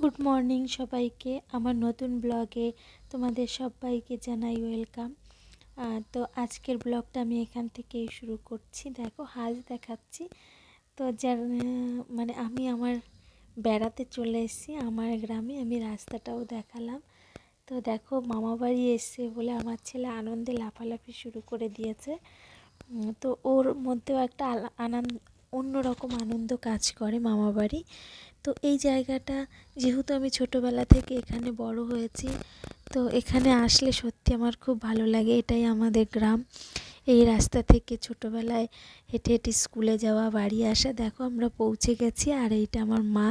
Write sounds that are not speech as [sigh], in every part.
Good morning সবাইকে, আমার নতুন ব্লগে তোমাদের সবাইকে জানাই ওয়েলকাম তো আজকের ব্লগটা আমি এখান থেকেই শুরু করছি। দেখো হাজ দেখাচ্ছি। তো যার মানে আমি আমার বেড়াতে চলে এসেছি, আমার গ্রামে আমি রাস্তাটাও দেখালাম। তো দেখো মামা বাড়ি এসছে বলে আমার ছেলে আনন্দে লাফালাফি শুরু করে দিয়েছে। তো ওর মধ্যেও একটা আনন্দ অন্যরকম আনন্দ কাজ করে মামা বাড়ি তো এই জায়গাটা, যেহেতু আমি ছোটোবেলা থেকে এখানে বড় হয়েছি, তো এখানে আসলে সত্যি আমার খুব ভালো লাগে, এটাই আমাদের গ্রাম। এই রাস্তা থেকে ছোটোবেলায় হেঁটে হেঁটে স্কুলে যাওয়া, বাড়ি আসা, দেখো আমরা পৌঁছে গেছি, আর এইটা আমার মা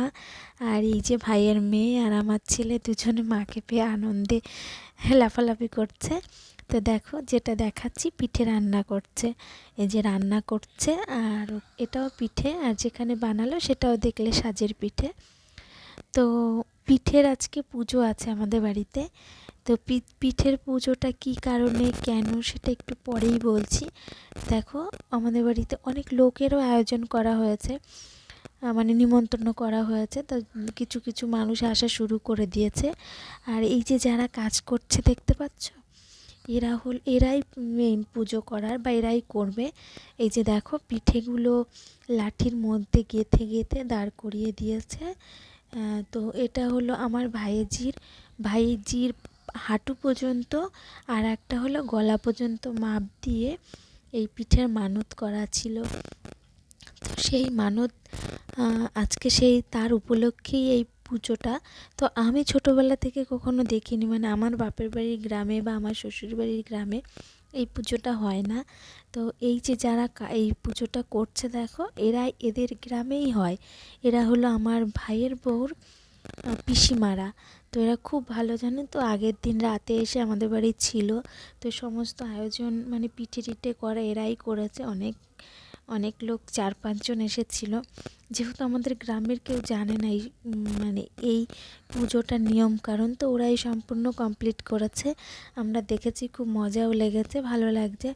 আর এই যে ভাইয়ের মেয়ে আর আমার ছেলে দুজনে মাকে পেয়ে আনন্দে লাফালাফি করছে। তো দেখো যেটা দেখাচ্ছি, পিঠে রান্না করছে। এই যে রান্না করছে আর এটাও পিঠে আর যেখানে বানালো সেটাও দেখলে সাজের পিঠে। তো পিঠের আজকে পুজো আছে আমাদের বাড়িতে। তো পিঠের পুজোটা কি কারণে, কেন সেটা একটু পরেই বলছি। দেখো আমাদের বাড়িতে অনেক লোকেরও আয়োজন করা হয়েছে মানে নিমন্ত্রণ করা হয়েছে। তো কিছু কিছু মানুষ আসা শুরু করে দিয়েছে। আর এই যে যারা কাজ করছে, দেখতে পাচ্ছ? এরা হল, এরাই মেন পুজো করার বা এরাই করবে। এই যে দেখো, পিঠেগুলো লাঠির মধ্যে গেঁথে গেঁথে দাঁড় করিয়ে দিয়েছে। তো এটা হলো আমার ভাইয়েজির ভাইয়েজির হাঁটু পর্যন্ত আর একটা হলো গলা পর্যন্ত মাপ দিয়ে এই পিঠের মানত করা ছিল। তো সেই মানত আজকে সেই তার উপলক্ষেই এই পুজোটা, তো আমি ছোটোবেলা থেকে কখনো দেখিনি। মানে আমার বাপের বাড়ির গ্রামে বা আমার শ্বশুর বাড়ির গ্রামে এই পুজোটা হয় না। তো এই যে যারা এই পুজোটা করছে দেখো, এরা এদের গ্রামেই হয়। এরা হলো আমার ভাইয়ের বউর পিসিমারা। তো এরা খুব ভালো জানে, তো আগের দিন রাতে এসে আমাদের বাড়ি ছিল। তো সমস্ত আয়োজন মানে পিঠে টিঠে করা এরাই করেছে, অনেক অনেক লোক চার পাঁচজন এসেছিল। যেহেতু আমাদের গ্রামের কেউ জানে না এই মানে এই পুজোটার নিয়ম কারণ তো ওরাই সম্পূর্ণ কমপ্লিট করেছে। আমরা দেখেছি খুব মজাও লেগেছে ভালো লাগছে।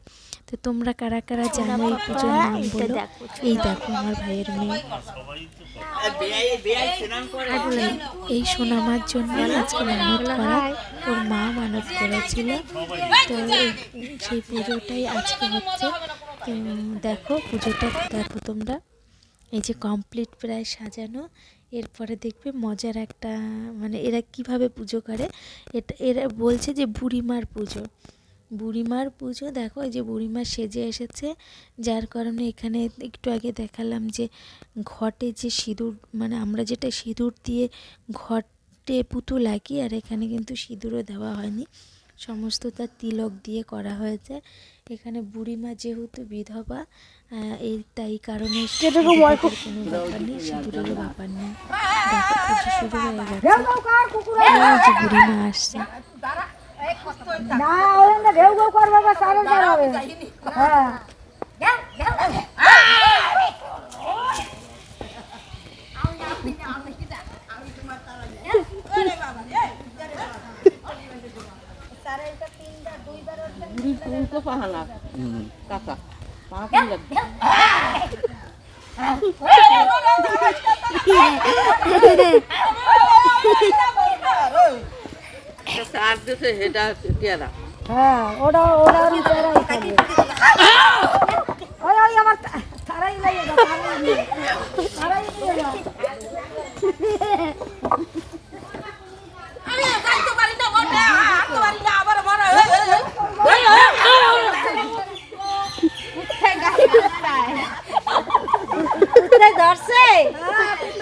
তো তোমরা কারা কারা জানো এই পুজোর নাম বলো? এই দেখো আমার ভাইয়ের মেয়ে। আর বললাম, এই সোনামার জন্য আজকে মানত করা। ওর মা মানত করেছিল। তো সেই পুজোটাই আজকে হচ্ছে। দেখো পুজোটা, দেখো তোমরা। এই যে কমপ্লিট প্রায় সাজানো। এরপরে দেখবে মজার একটা মানে এরা কীভাবে পুজো করে। এটা, এরা বলছে যে বুড়িমার পুজো। বুড়িমার পুজো, দেখো এই যে বুড়িমা সেজে এসেছে। যার কারণে এখানে একটু আগে দেখালাম যে ঘটে যে সিঁদুর মানে আমরা যেটা সিঁদুর দিয়ে ঘটে পুতুল আঁকি আর এখানে কিন্তু সিঁদুরও দেওয়া হয়নি। সমস্ত তার তিলক দিয়ে করা হয়েছে। এখানে বুড়িমা যেহেতু বিধবা আহ, এই তাই কারণে কোনো ব্যাপার নেই সিঁদুরেরও ব্যাপার নেই। দেখো পুজো শুরু হয়ে গেছে। বুড়িমা আসছে। না করবে হ্যাঁ। বুড়ির উল্টো পাহালা কাকা পা কি লাগবে সার দিতে হেটা টিয়ারা হ্যাঁ ওই ওই আমার।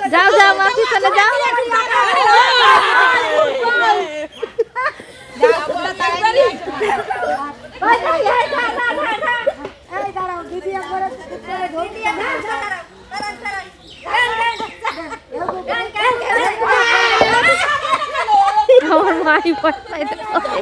যাও। যাও যাও আমার পিছনে যাও ওই, ওই, এই, না, না, না, না। এই দাঁড়াও, দিদি একবারে করে ধরবি। আমার মাই পয়সা এইবারে কি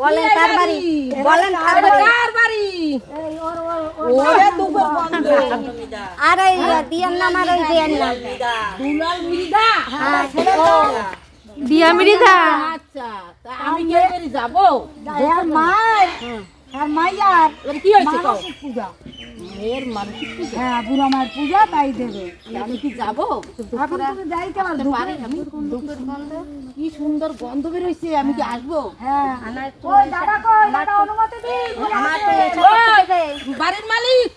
বলেন কার বাড়ি? বলেন কার বাড়ি? কার বাড়ি? ওরে দুপুর বন্ধ। আর এই দিয়ার নাম আর ওই দিয়ার নাম দুলাল মৃদা। হ্যাঁ ছেলে তো দিয়া মৃদা আচ্ছা তা আমি কে যাব? মাই আর মাইয়ার কি হয়েছে মানসিক পূজা। এর মানসিক পূজা। হ্যাঁ বুড়া মায়ের পূজা তাই দেবে। আমি কি যাব? এখন তুমি যাইতে পারো পারি আমি? গন্ধ? কি সুন্দর গন্ধ বের হইছে আমি কি আসব? হ্যাঁ। ওই দাদা কই দাদা অনুমতি দি আমার তো বাড়ির মালিক।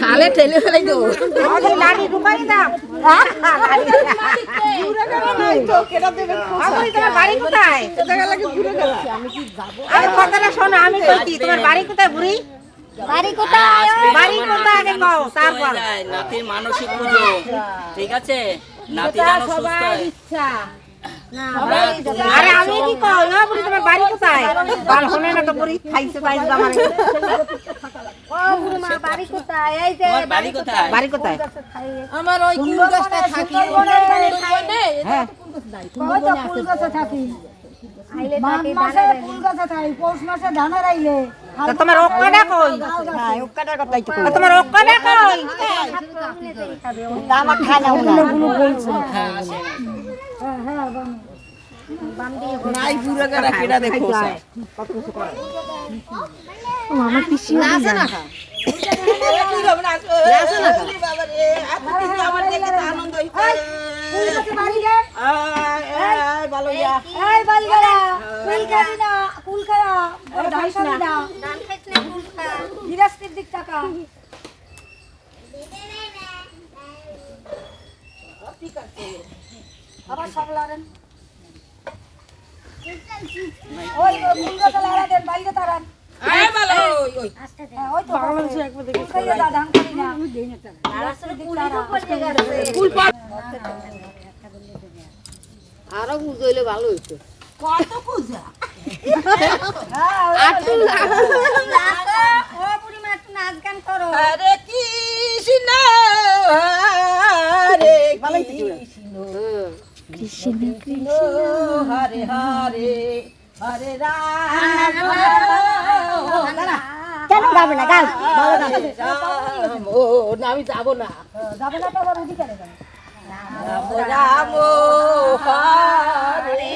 খালে ঠেলে ফেলাই দেবো ঢুকাই বাড়ি কোথায়? আমি কথাটা শোনো আমি বলছি তোমার বাড়ি কোথায় বুড়ি? বাড়ি কোথায়? বাড়ি কোথায় আগে কও তারপর। নাতির মানসিক পুজো ঠিক আছে? নাতি যেন সুস্থ হয়। ইচ্ছা। আরে আমি কি না বুড়ি তোমার বাড়ি কোথায়? বাল হনে না তো বুড়ি খাইছে পাইছ আমার ও বুড়ি মা বাড়ি কোথায়? এই যে বাড়ি কোথায়? বাড়ি কোথায়? আমার ওই কুল গাছটা থাকি। হ্যাঁ। ওই তো গাছে থাকি। তোমার ওক্কাটা কই? হ্যাঁ ওক্কাটার কথাই তো তোমার ওক্কাটা কই? আমার খায় না। আমার পিসি খাবি না ধান খাবি আবার সব লড়েন ওই ওই ফুল গাছে বাইরে তারান আয় ভালো ওই ওই। হ্যাঁ, ওই তো ফুল খাইয়ে দা ধান খাবি না। গৃহস্থির দিক তারা ফুল পা আরও ভালো হইতো। কত পূজা? ও বুড়ি মা একটু নাচ গান করো। কৃষ্ণ হরে কৃষ্ণ হরে হরে হরে রাম। কেন গাবে না? গাও আমি যাব না। যাবে না তো আবার অধিকারে যাবে। রাম রাম হরে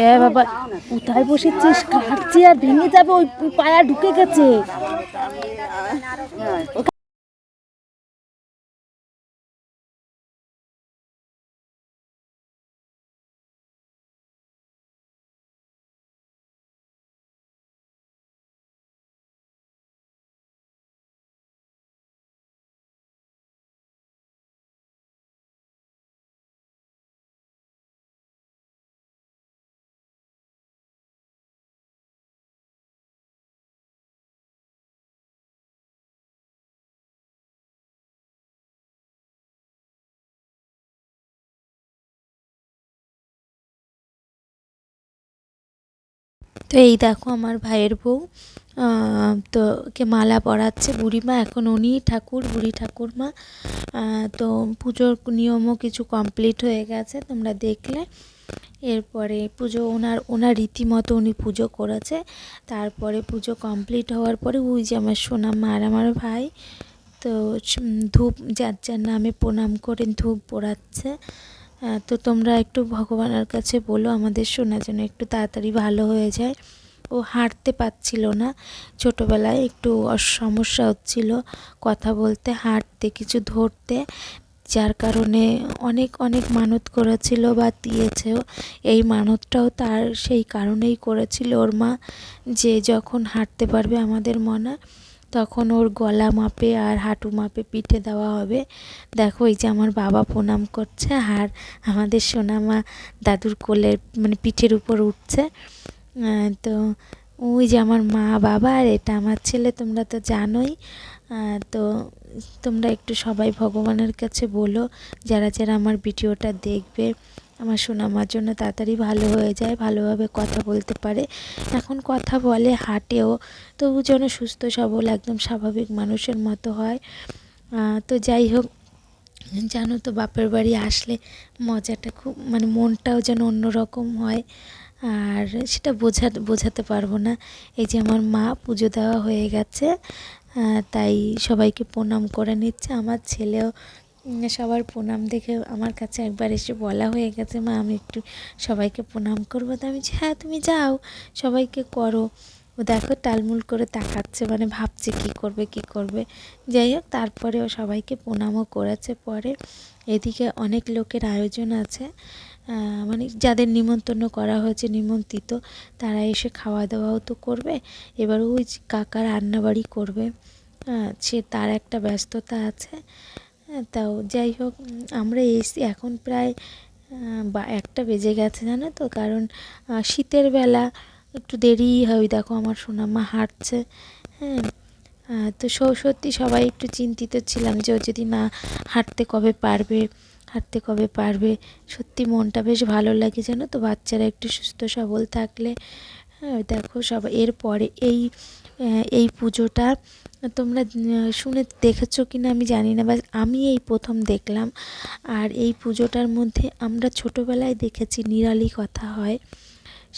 এ বাবা কোথায় বসেছিস কাটছি আর ভেঙে যাবে ওই পায়া ঢুকে গেছে। তো এই দেখো আমার ভাইয়ের বউ তো কে মালা পরাচ্ছে। বুড়িমা, এখন উনি ঠাকুর, বুড়ি ঠাকুরমা। তো পুজোর নিয়মও কিছু কমপ্লিট হয়ে গেছে, তোমরা দেখলে। এরপরে পুজো, ওনার ওনার রীতিমতো উনি পুজো করেছে। তারপরে পুজো কমপ্লিট হওয়ার পরে ওই যে আমার সোনামা আর আমার ভাই, তো ধূপ, যার যার নামে প্রণাম করে ধূপ পোড়াচ্ছে। তো তোমরা একটু ভগবানের কাছে বলো, আমাদের শোনা যেন একটু তাড়াতাড়ি ভালো হয়ে যায়। ও হাঁটতে পারছিল না। ছোটোবেলায় একটু সমস্যা হচ্ছিল কথা বলতে, হাঁটতে, কিছু ধরতে। যার কারণে অনেক অনেক মানত করেছিল বা দিয়েছেও। এই মানতটাও তার সেই কারণেই করেছিল ওর মা যে যখন হাঁটতে পারবে আমাদের মনে। তখন ওর গলা মাপে আর হাঁটু মাপে পিঠে দেওয়া হবে। দেখো এই যে আমার বাবা প্রণাম করছে আর আমাদের সোনামা দাদুর কোলের মানে পিঠের উপর উঠছে। তো ওই যে আমার মা বাবা আর এটা আমার ছেলে, তোমরা তো জানোই। তো তোমরা একটু সবাই ভগবানের কাছে বলো, যারা যারা আমার ভিডিওটা দেখবে। আমার সোনামার জন্য তাড়াতাড়ি ভালো হয়ে যায়, ভালোভাবে কথা বলতে পারে। এখন কথা বলে, হাঁটেও, তবু যেন সুস্থ, সবল, একদম স্বাভাবিক মানুষের মতো হয়। তো যাই হোক, জানো তো বাপের বাড়ি আসলে মজাটা খুব মানে মনটাও যেন অন্যরকম হয়। আর সেটা বোঝা, বোঝাতে পারব না। এই যে আমার মা পুজো দেওয়া হয়ে গেছে তাই সবাইকে প্রণাম করে নিচ্ছে। আমার ছেলেও সবার প্রণাম দেখে আমার কাছে একবার এসে বলা হয়ে গেছে, মা, আমি একটু সবাইকে প্রণাম করব। তো আমি হ্যাঁ তুমি যাও, সবাইকে করো। ও দেখো টালমুল করে তাকাচ্ছে মানে ভাবছে কি করবে কি করবে। যাই হোক, তারপরে ও সবাইকে প্রণামও করেছে। পরে এদিকে অনেক লোকের আয়োজন আছে মানে যাদের নিমন্ত্রণ করা হয়েছে, নিমন্ত্রিত, তারা এসে খাওয়া দাওয়াও তো করবে। এবার ওই যে কাকা রান্নাবাড়ি করবে সে তার একটা ব্যস্ততা আছে। তাও যাই হোক আমরা এসি এখন প্রায় বা একটা বেজে গেছে জানো তো, কারণ শীতের বেলা একটু দেরিই হয়, দেখো আমার সোনামা হাঁটছে হ্যাঁ তো সত্যি সবাই একটু চিন্তিত ছিলাম যে ও যদি না হাঁটতে কবে পারবে, হাঁটতে কবে পারবে, সত্যি মনটা বেশ ভালো লাগে জানো তো, বাচ্চারা একটু সুস্থ সবল থাকলে হ্যাঁ দেখো সব, এরপরে এই এই পুজোটা তোমরা শুনে দেখেছ কি না আমি জানি না বা আমি এই প্রথম দেখলাম। আর এই পুজোটার মধ্যে আমরা ছোটোবেলায় দেখেছি নিরালি কথা হয়।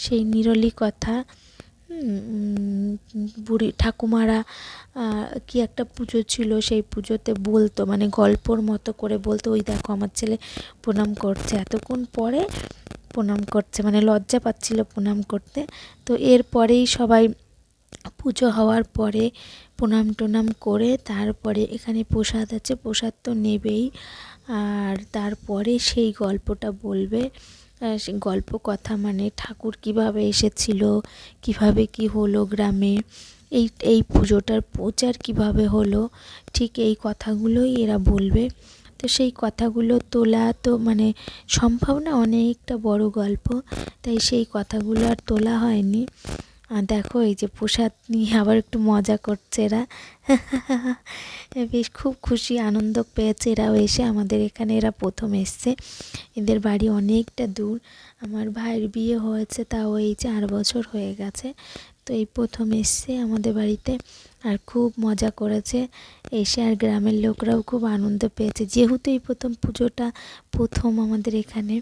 সেই নিরলি কথা বুড়ি ঠাকুমারা কি একটা পুজো ছিল, সেই পুজোতে বলতো মানে গল্পর মতো করে বলতো, ওই দেখো আমার ছেলে প্রণাম করছে। এতক্ষণ পরে প্রণাম করছে মানে লজ্জা পাচ্ছিল প্রণাম করতে। তো এরপরেই সবাই পুজো হওয়ার পরে প্রণাম টনাম করে তারপরে এখানে প্রসাদ আছে, প্রসাদ তো নেবেই। আর তারপরে সেই গল্পটা বলবে। গল্প কথা মানে ঠাকুর কীভাবে এসেছিল, কীভাবে কি হলো গ্রামে, এই এই পুজোটার প্রচার কীভাবে হলো, ঠিক এই কথাগুলোই এরা বলবে। তো সেই কথাগুলো তোলা তো মানে সম্ভব না, অনেকটা বড় গল্প, তাই সেই কথাগুলো আর তোলা হয়নি। আর দেখো, এই যে প্রসাদ নিয়ে আবার একটু মজা করছে এরা। [laughs] বেশ, খুব খুশি, আনন্দ পেয়েছে এরাও এসে। আমাদের এখানে এরা প্রথম এসছে। এদের বাড়ি অনেকটা দূর। আমার ভাইয়ের বিয়ে হয়েছে, তাও এই চার বছর হয়ে গেছে। তো এই প্রথম এসছে আমাদের বাড়িতে আর খুব মজা করেছে। এসে আর গ্রামের লোকরাও খুব আনন্দ পেয়েছে। যেহেতু এই প্রথম পুজোটা প্রথম আমাদের এখানে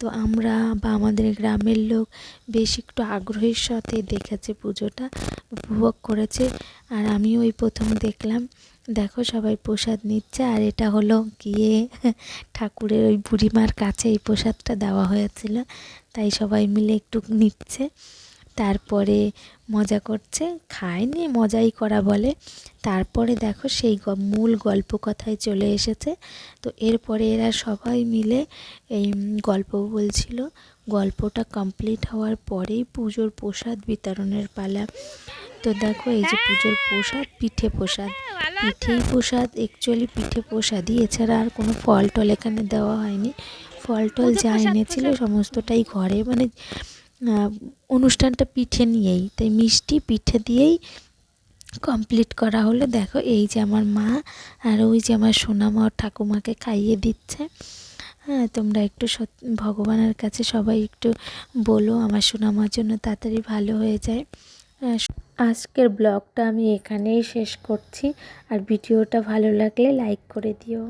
তো আমরা বা আমাদের গ্রামের লোক বেশ একটু আগ্রহের সাথে দেখেছে পুজোটা, উপভোগ করেছে। আর আমিও ওই প্রথম দেখলাম। দেখো সবাই প্রসাদ নিচ্ছে আর এটা হলো গিয়ে ঠাকুরের ওই বুড়িমার কাছে এই প্রসাদটা দেওয়া হয়েছিল। তাই সবাই মিলে একটু নিচ্ছে। তারপরে মজা করছে খায়নি মজাই করা বলে। তারপরে দেখো সেই মূল গল্প কথায় চলে এসেছে। তো এরপরে এরা সবাই মিলে এই গল্প বলছিল। গল্পটা কমপ্লিট হওয়ার পরেই পুজোর প্রসাদ বিতরণের পালা। তো দেখো এই যে পুজোর প্রসাদ পিঠে প্রসাদ। পিঠেই প্রসাদ অ্যাকচুয়ালি পিঠে প্রসাদই। এছাড়া আর কোনো ফল টল এখানে দেওয়া হয়নি। ফল টল যা এনেছিল সমস্তটাই ঘরে। মানে অনুষ্ঠানটা পিঠে নিয়েই, তাই মিষ্টি পিঠে দিয়েই কমপ্লিট করা হলো। দেখো, এই যে আমার মা আর ওই যে আমার সোনামা ঠাকুমাকে খাইয়ে দিচ্ছে। হ্যাঁ তোমরা একটু ভগবানের কাছে সবাই একটু বলো, আমার সোনামার জন্য তাড়াতাড়ি ভালো হয়ে যায়। আজকের ব্লগটা আমি এখানেই শেষ করছি। আর ভিডিওটা ভালো লাগলে লাইক করে দিও।